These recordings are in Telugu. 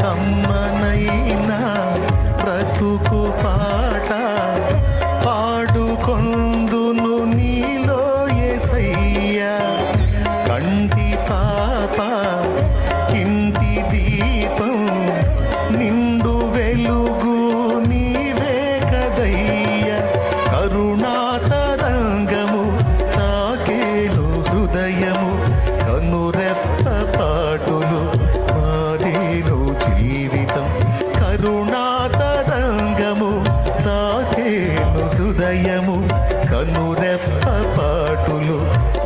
కమ్మనైనా బ్రతుకు పాట పాడుకొందును నీలో ఎసయ్య కంటి పాప ఇంటి దీపం నిండు వెలుగు నీవే కదయ్య. కరుణాతరంగము తాకేలో హృదయము తాకేను హృదయము కనురెప్ప పాటులు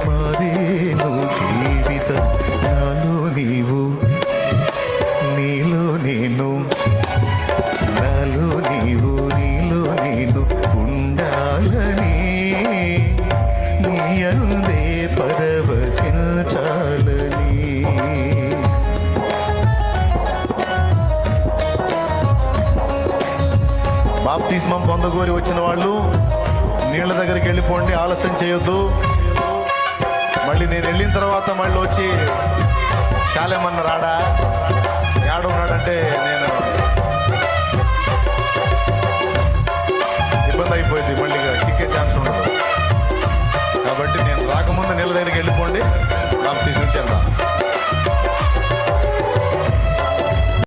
మారేను జీవితం. నాలో నీవు నీలో నేను నాలో నీవు నీలో నేను ఉండాలని నీ అందే పరవశించాలి. బాప్తిస్మం పొందగోరి వచ్చిన వాళ్ళు నీళ్ళ దగ్గరికి వెళ్ళిపోండి ఆలస్యం చేయొద్దు. మళ్ళీ నేను వెళ్ళిన తర్వాత మళ్ళీ వచ్చి శాలేమన్న రాడా? ఏడున్నాడంటే నేను ఇబ్బంది అయిపోయింది మళ్ళీ చిక్కే ఛాన్స్ ఉండదు. కాబట్టి నేను రాకముందు నీళ్ళ దగ్గరికి వెళ్ళిపోండి బాప్తిస్మిచ్చేద్దాం